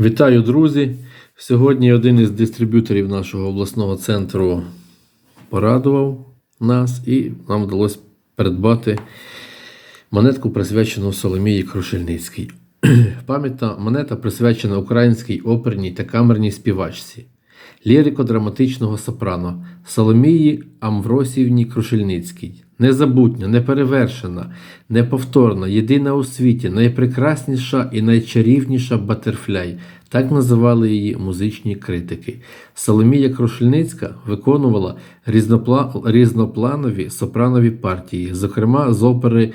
Вітаю, друзі! Сьогодні один із дистриб'юторів нашого обласного центру порадував нас, і нам вдалося придбати монетку, присвячену Соломії Крушельницькій. Пам'ятна монета присвячена українській оперній та камерній співачці, лірико-драматичного сопрано Соломії Амвросіївні Крушельницькій. Незабутня, неперевершена, неповторна, єдина у світі, найпрекрасніша і найчарівніша Батерфляй. Так називали її музичні критики. Соломія Крушельницька виконувала різнопла- різнопланові сопранові партії, зокрема з опери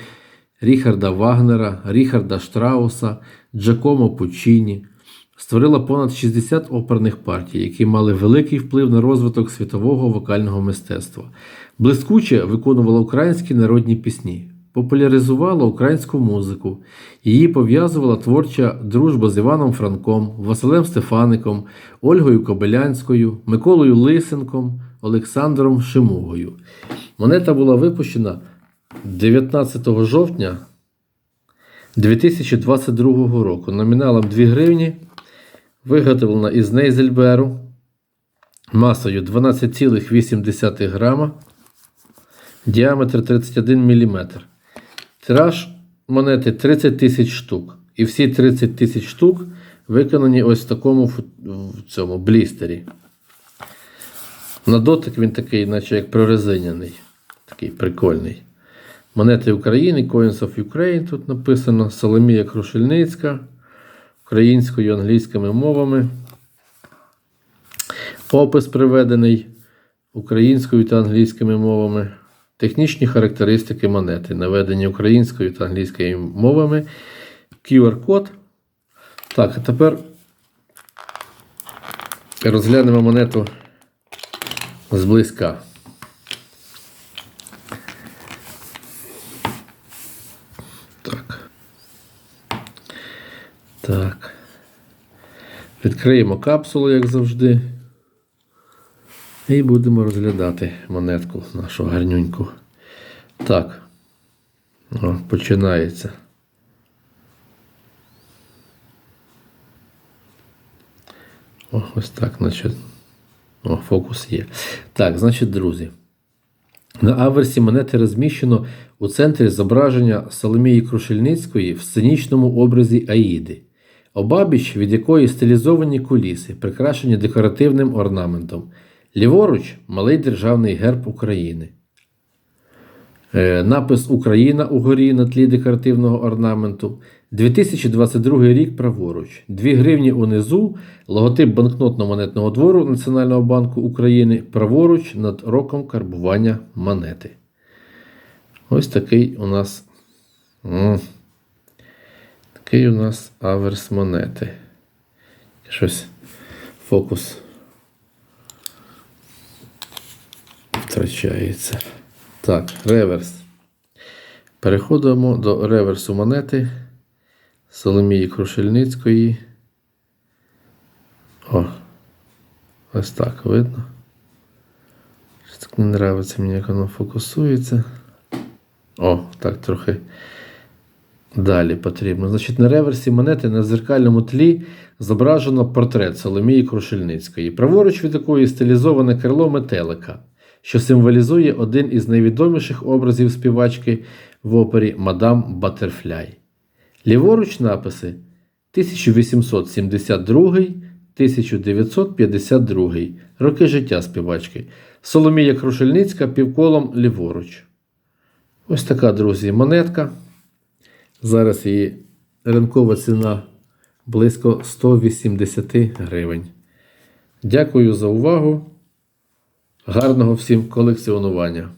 Ріхарда Вагнера, Ріхарда Штрауса, Джакомо Пуччіні. Створила понад 60 оперних партій, які мали великий вплив на розвиток світового вокального мистецтва. Блискуче виконувала українські народні пісні, популяризувала українську музику. Її пов'язувала творча дружба з Іваном Франком, Василем Стефаником, Ольгою Кобилянською, Миколою Лисенком, Олександром Шимугою. Монета була випущена 19 жовтня 2022 року номіналом 2 гривні, виготовлена із Нейзельберу масою 12,8 грама, діаметр 31 мм. Тираж монети 30 тисяч штук. І всі 30 тисяч штук виконані ось в такому в цьому блістері. На дотик він такий, наче як прорезиняний. Такий прикольний. Монети України, Coins of Ukraine тут написано. Соломія Крушельницька українською і англійськими мовами. Опис приведений українською та англійськими мовами. Технічні характеристики монети, наведені українською та англійською мовами. QR-код. Так, а тепер розглянемо монету зблизька. Так. Так. Відкриємо капсулу, як завжди. І будемо розглядати монетку нашу гарнюньку. Так. О, починається. О, ось так, значить. О, фокус є. Так, значить, друзі. На аверсі монети розміщено у центрі зображення Соломії Крушельницької в сценічному образі Аїди, обабіч від якої стилізовані куліси, прикрашені декоративним орнаментом. Ліворуч малий державний герб України. Е, Напис Україна угорі на тлі декоративного орнаменту. 2022 рік праворуч. 2 гривні унизу. Логотип банкнотно-монетного двору Національного банку України праворуч над роком карбування монети. Ось такий у нас. Такий у нас аверс монети. Щось фокус втрачається. Так, реверс. Переходимо до реверсу монети Соломії Крушельницької. О, ось так видно. Щось так не подобається мені, як воно фокусується. О, так трохи далі потрібно. Значить, на реверсі монети на зеркальному тлі зображено портрет Соломії Крушельницької, праворуч від якої стилізоване крило метелика, що символізує один із найвідоміших образів співачки в опері Мадам Батерфляй. Ліворуч написи 1872-1952 роки життя співачки. Соломія Крушельницька півколом ліворуч. Ось така, друзі, монетка. Зараз її ринкова ціна близько 180 гривень. Дякую за увагу. Гарного всім колекціонування!